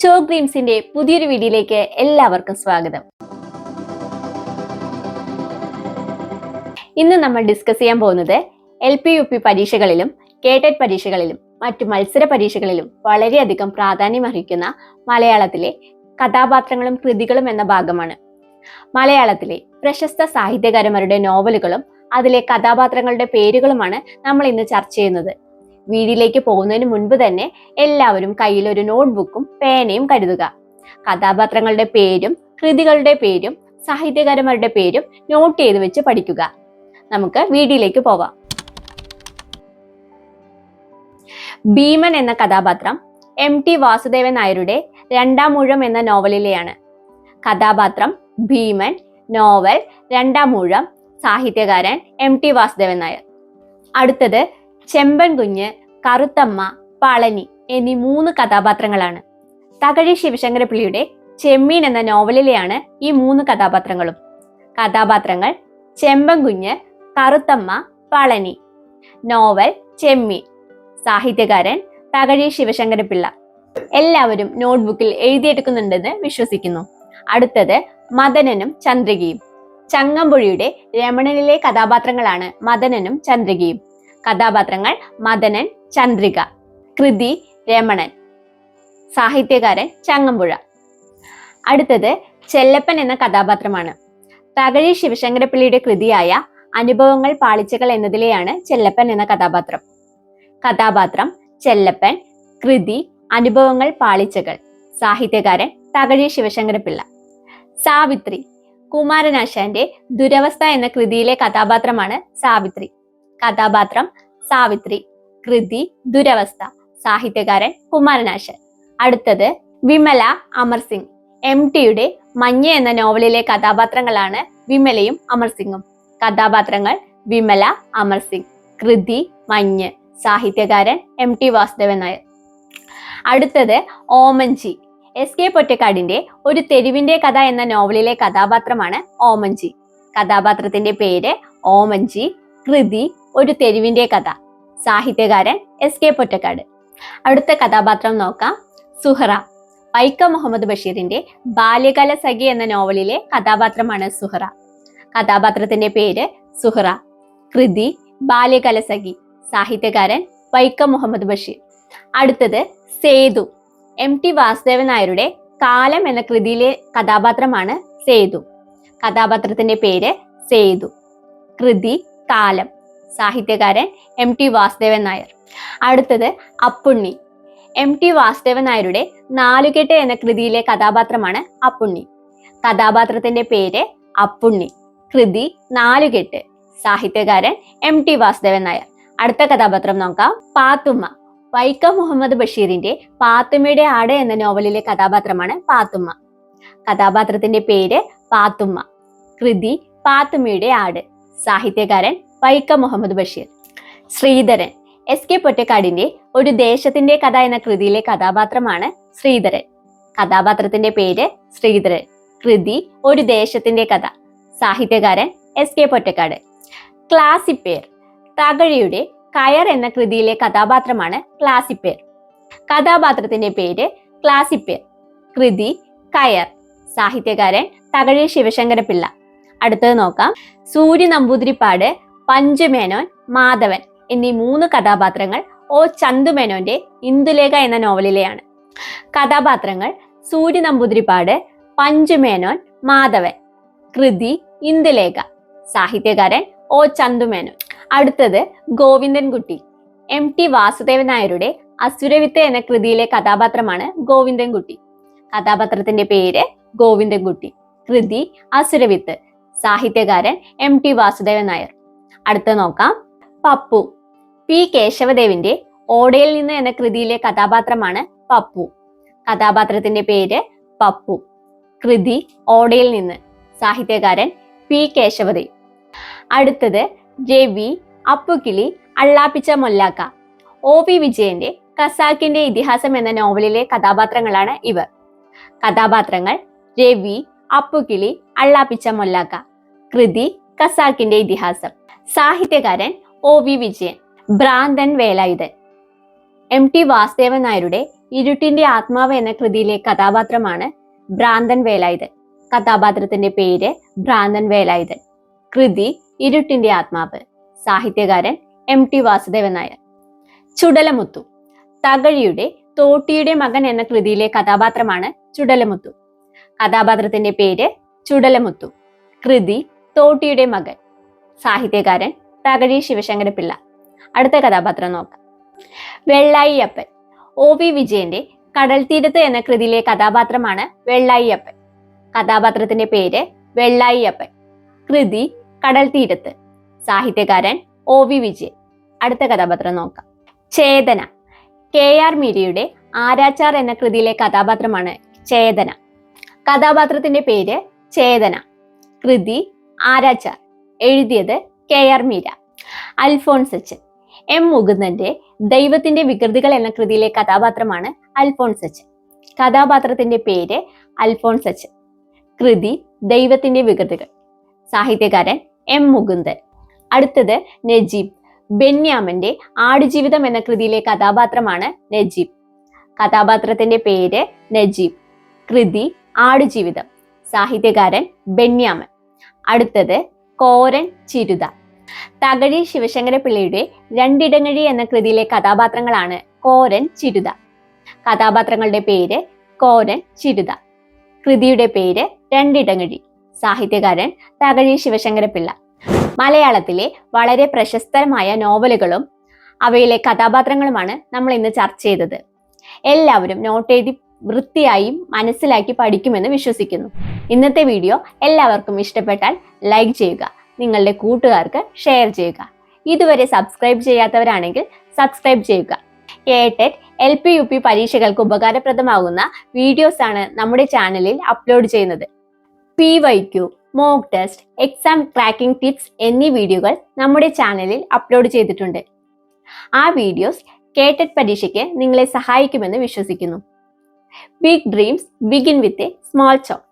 ചോ ഗ്രീംസിന്റെ പുതിയൊരു വീഡിയോയിലേക്ക് എല്ലാവർക്കും സ്വാഗതം. ഇന്ന് നമ്മൾ ഡിസ്കസ് ചെയ്യാൻ പോകുന്നത് എൽ പി യു പി പരീക്ഷകളിലും കേട്ടറ്റ് പരീക്ഷകളിലും മറ്റു മത്സര പരീക്ഷകളിലും വളരെയധികം പ്രാധാന്യം അർഹിക്കുന്ന മലയാളത്തിലെ കഥാപാത്രങ്ങളും കൃതികളും എന്ന ഭാഗമാണ്. മലയാളത്തിലെ പ്രശസ്ത സാഹിത്യകാരന്മാരുടെ നോവലുകളും അതിലെ കഥാപാത്രങ്ങളുടെ പേരുകളുമാണ് നമ്മൾ ഇന്ന് ചർച്ച ചെയ്യുന്നത്. വീഡിയോയിലേക്ക് പോകുന്നതിന് മുൻപ് തന്നെ എല്ലാവരും കയ്യിൽ ഒരു നോട്ട്ബുക്കും പേനയും കരുതുക. കഥാപാത്രങ്ങളുടെ പേരും കൃതികളുടെ പേരും സാഹിത്യകാരന്മാരുടെ പേരും നോട്ട് ചെയ്ത് വെച്ച് പഠിക്കുക. നമുക്ക് വീടിലേക്ക് പോവാം ഭീമൻ എന്ന കഥാപാത്രം എം ടി വാസുദേവൻ നായരുടെ രണ്ടാം ഊഴം എന്ന നോവലിലെയാണ്. കഥാപാത്രം ഭീമൻ നോവൽ രണ്ടാം ഊഴം സാഹിത്യകാരൻ എം ടി വാസുദേവൻ നായർ. അടുത്തത് ചെമ്പൻ കുഞ്ഞ് കറുത്തമ്മ പളനി എന്നീ മൂന്ന് കഥാപാത്രങ്ങളാണ്. തകഴി ശിവശങ്കരപ്പിള്ളിയുടെ ചെമ്മീൻ എന്ന നോവലിലെയാണ് ഈ മൂന്ന് കഥാപാത്രങ്ങളും. കഥാപാത്രങ്ങൾ ചെമ്പൻ കുഞ്ഞ് കറുത്തമ്മ പളനി. നോവൽ ചെമ്മീൻ. സാഹിത്യകാരൻ തകഴി ശിവശങ്കരപിള്ള എല്ലാവരും നോട്ട്ബുക്കിൽ എഴുതിയെടുക്കുന്നുണ്ടെന്ന് വിശ്വസിക്കുന്നു. അടുത്തത് മദനനും ചന്ദ്രികയും. ചങ്ങമ്പുഴിയുടെ രമണനിലെ കഥാപാത്രങ്ങളാണ് മദനനും ചന്ദ്രികയും. കഥാപാത്രങ്ങൾ മദനൻ ചന്ദ്രിക കൃതി രമണൻ സാഹിത്യകാരൻ ചങ്ങമ്പുഴ. അടുത്തത് ചെല്ലപ്പൻ എന്ന കഥാപാത്രമാണ്. തകഴി ശിവശങ്കരപ്പിള്ളിയുടെ കൃതിയായ അനുഭവങ്ങൾ പാളിച്ചകൾ എന്നതിലെയാണ് ചെല്ലപ്പൻ എന്ന കഥാപാത്രം. കഥാപാത്രം ചെല്ലപ്പൻ കൃതി അനുഭവങ്ങൾ പാളിച്ചകൾ സാഹിത്യകാരൻ തകഴി ശിവശങ്കരപ്പിള്ള. സാവിത്രി കുമാരനാശാന്റെ ദുരവസ്ഥ എന്ന കൃതിയിലെ കഥാപാത്രമാണ് സാവിത്രി. കഥാപാത്രം സാവിത്രി കൃതി ദുരവസ്ഥ സാഹിത്യകാരൻ കുമാരനാശൻ. അടുത്തത് വിമല അമർസിംഗ് എം ടിയുടെ മഞ്ഞ എന്ന നോവലിലെ കഥാപാത്രങ്ങളാണ് വിമലയും അമർ സിംഗും. കഥാപാത്രങ്ങൾ വിമല അമർ സിംഗ് കൃതി മഞ്ഞ് സാഹിത്യകാരൻ എം ടി വാസുദേവൻ നായർ. അടുത്തത് ഓമൻജി. എസ് കെ പൊറ്റക്കാടിന്റെ ഒരു തെരുവിന്റെ കഥ എന്ന നോവലിലെ കഥാപാത്രമാണ് ഓമൻജി. കഥാപാത്രത്തിന്റെ പേര് ഓമൻജി കൃതി ഒരു തെരുവിന്റെ കഥ. സാഹിത്യകാരൻ എസ് കെ പൊറ്റക്കാട്. അടുത്ത കഥാപാത്രം നോക്കാം. സുഹറ. വൈക്കം മുഹമ്മദ് ബഷീറിന്റെ ബാല്യകാല സഖി എന്ന നോവലിലെ കഥാപാത്രമാണ് സുഹറ. കഥാപാത്രത്തിന്റെ പേര് സുഹറ. കൃതി ബാല്യകാല സഖി. സാഹിത്യകാരൻ വൈക്കം മുഹമ്മദ് ബഷീർ. അടുത്തത് സേതു. എം ടി വാസുദേവൻ നായരുടെ കാലം എന്ന കൃതിയിലെ കഥാപാത്രമാണ് സേതു. കഥാപാത്രത്തിന്റെ പേര് സേതു. കൃതി കാലം. സാഹിത്യകാരൻ എം ടി വാസുദേവൻ നായർ. അടുത്തത് അപ്പുണ്ണി. എം ടി വാസുദേവൻ നായരുടെ നാലുകെട്ട് എന്ന കൃതിയിലെ കഥാപാത്രമാണ് അപ്പുണ്ണി. കഥാപാത്രത്തിന്റെ പേര് അപ്പുണ്ണി. കൃതി നാലുകെട്ട്. സാഹിത്യകാരൻ എം ടി വാസുദേവൻ നായർ. അടുത്ത കഥാപാത്രം നോക്കാം. പാത്തുമ്മ. വൈക്കം മുഹമ്മദ് ബഷീറിന്റെ പാത്തുമ്മയുടെ ആട് എന്ന നോവലിലെ കഥാപാത്രമാണ് പാത്തുമ്മ. കഥാപാത്രത്തിന്റെ പേര് പാത്തുമ്മ. കൃതി പാത്തുമ്മയുടെ ആട്. സാഹിത്യകാരൻ വൈക്കം മുഹമ്മദ് ബഷീർ. ശ്രീധരൻ എസ് കെ പൊറ്റക്കാടിന്റെ ഒരു ദേശത്തിന്റെ കഥ എന്ന കൃതിയിലെ കഥാപാത്രമാണ് ശ്രീധരൻ. കഥാപാത്രത്തിന്റെ പേര് ശ്രീധരൻ. കൃതി ഒരു ദേശത്തിന്റെ കഥ. സാഹിത്യകാരൻ എസ് കെ പൊറ്റക്കാട്. ക്ലാസിപ്പേർ തകഴിയുടെ കയർ എന്ന കൃതിയിലെ കഥാപാത്രമാണ് ക്ലാസിപ്പേർ. കഥാപാത്രത്തിന്റെ പേര് ക്ലാസിപ്പേർ. കൃതി കയർ. സാഹിത്യകാരൻ തകഴി ശിവശങ്കരപിള്ള അടുത്തത് നോക്കാം. സൂര്യ നമ്പൂതിരിപ്പാട് പഞ്ചുമേനോൻ മാധവൻ എന്നീ മൂന്ന് കഥാപാത്രങ്ങൾ ഓ ചന്തുമേനോന്റെ ഇന്ദുലേഖ എന്ന നോവലിലെയാണ്. കഥാപാത്രങ്ങൾ സൂര്യ നമ്പൂതിരിപ്പാട് പഞ്ചുമേനോൻ മാധവൻ. കൃതി ഇന്ദുലേഖ. സാഹിത്യകാരൻ ഓ ചന്തുമേനോൻ. അടുത്തത് ഗോവിന്ദൻകുട്ടി. എം. ടി. വാസുദേവൻ നായരുടെ അസുരവിത്ത് എന്ന കൃതിയിലെ കഥാപാത്രമാണ് ഗോവിന്ദൻകുട്ടി. കഥാപാത്രത്തിന്റെ പേര് ഗോവിന്ദൻകുട്ടി. കൃതി അസുരവിത്ത്. സാഹിത്യകാരൻ എം. ടി. വാസുദേവൻ നായർ. അടുത്ത നോക്കാം. പപ്പു. പി. കേശവദേവിന്റെ ഓടയിൽ നിന്ന് എന്ന കൃതിയിലെ കഥാപാത്രമാണ് പപ്പു. കഥാപാത്രത്തിന്റെ പേര് പപ്പു. കൃതി ഓടയിൽ നിന്ന്. സാഹിത്യകാരൻ പി. കേശവദേവ്. അടുത്തത് രവി അപ്പുക്കിളി അള്ളാപ്പിച്ച മൊല്ലാക്ക. ഒ. പി വിജയന്റെ കസാക്കിന്റെ ഇതിഹാസം എന്ന നോവലിലെ കഥാപാത്രങ്ങളാണ് ഇവർ. കഥാപാത്രങ്ങൾ രവി അപ്പുക്കിളി അള്ളാപ്പിച്ച മൊല്ലാക്ക. കൃതി കസാക്കിന്റെ ഇതിഹാസം. സാഹിത്യകാരൻ ഒ വി വിജയൻ ഭ്രാന്തൻ വേലായുധൻ. എം ടി വാസുദേവൻ നായരുടെ ഇരുട്ടിന്റെ ആത്മാവ് എന്ന കൃതിയിലെ കഥാപാത്രമാണ് ഭ്രാന്തൻ വേലായുധൻ. കഥാപാത്രത്തിന്റെ പേര് ഭ്രാന്തൻ വേലായുധൻ. കൃതി ഇരുട്ടിന്റെ ആത്മാവ്. സാഹിത്യകാരൻ എം ടി വാസുദേവൻ നായർ. ചുടലമുത്തു. തകഴിയുടെ തോട്ടിയുടെ മകൻ എന്ന കൃതിയിലെ കഥാപാത്രമാണ് ചുടലമുത്തു. കഥാപാത്രത്തിന്റെ പേര് ചുടലമുത്തു. കൃതി തോട്ടിയുടെ മകൻ. സാഹിത്യകാരൻ തകഴി ശിവശങ്കരപിള്ള അടുത്ത കഥാപാത്രം നോക്കാം. വെള്ളായിയപ്പൻ. ഒ വി വിജയന്റെ കടൽ തീരത്ത് എന്ന കൃതിയിലെ കഥാപാത്രമാണ് വെള്ളായിയപ്പൻ. കഥാപാത്രത്തിന്റെ പേര് വെള്ളായിയപ്പൻ. കൃതി കടൽ തീരത്ത്. സാഹിത്യകാരൻ ഒ വി വിജയൻ. അടുത്ത കഥാപാത്രം നോക്കാം. ചേതന. കെ ആർ മീരയുടെ ആരാച്ചാർ എന്ന കൃതിയിലെ കഥാപാത്രമാണ് ചേതന. കഥാപാത്രത്തിന്റെ പേര് ചേതന. കൃതി ആരാച്ചാർ. എഴുതിയത് കെ ആർ മീര അൽഫോൺസ് അച്ഛൻ. എം മുകുന്ദന്റെ ദൈവത്തിന്റെ വികൃതികൾ എന്ന കൃതിയിലെ കഥാപാത്രമാണ് അൽഫോൺസ് അച്ഛൻ. കഥാപാത്രത്തിന്റെ പേര് അൽഫോൺസ് അച്ഛൻ. കൃതി ദൈവത്തിന്റെ വികൃതികൾ. സാഹിത്യകാരൻ എം മുകുന്ദൻ. അടുത്തത് നജീബ് ബെന്യാമന്റെ ആടുജീവിതം എന്ന കൃതിയിലെ കഥാപാത്രമാണ് നജീബ്. കഥാപാത്രത്തിന്റെ പേര് നജീബ് കൃതി ആടുജീവിതം. സാഹിത്യകാരൻ ബെന്യാമൻ. അടുത്തത് കോരൻ ചിരുത. തകഴി ശിവശങ്കര പിള്ളയുടെ രണ്ടിടങ്ങഴി എന്ന കൃതിയിലെ കഥാപാത്രങ്ങളാണ് കോരൻ ചിരുത. കഥാപാത്രങ്ങളുടെ പേര് കോരൻ ചിരുത. കൃതിയുടെ പേര് രണ്ടിടങ്ങഴി സാഹിത്യകാരൻ തകഴി ശിവശങ്കര പിള്ള മലയാളത്തിലെ വളരെ പ്രശസ്തമായ നോവലുകളും അവയിലെ കഥാപാത്രങ്ങളുമാണ് നമ്മൾ ഇന്ന് ചർച്ച ചെയ്തത്. എല്ലാവരും നോട്ട് എഴുതി വൃത്തിയായും മനസ്സിലാക്കി പഠിക്കുമെന്ന് വിശ്വസിക്കുന്നു. ഇന്നത്തെ വീഡിയോ എല്ലാവർക്കും ഇഷ്ടപ്പെട്ടാൽ ലൈക്ക് ചെയ്യുക നിങ്ങളുടെ കൂട്ടുകാർക്ക് ഷെയർ ചെയ്യുക. ഇതുവരെ സബ്സ്ക്രൈബ് ചെയ്യാത്തവരാണെങ്കിൽ സബ്സ്ക്രൈബ് ചെയ്യുക. KTET L P U P പരീക്ഷകൾക്ക് ഉപകാരപ്രദമാകുന്ന വീഡിയോസ് ആണ് നമ്മുടെ ചാനലിൽ അപ്ലോഡ് ചെയ്യുന്നത്. P Y Q mock test exam cracking tips എന്നീ വീഡിയോകൾ നമ്മുടെ ചാനലിൽ അപ്ലോഡ് ചെയ്തിട്ടുണ്ട്. ആ വീഡിയോസ് കേട്ടറ്റ് പരീക്ഷയ്ക്ക് നിങ്ങളെ സഹായിക്കുമെന്ന് വിശ്വസിക്കുന്നു. Big dreams begin with a small chop.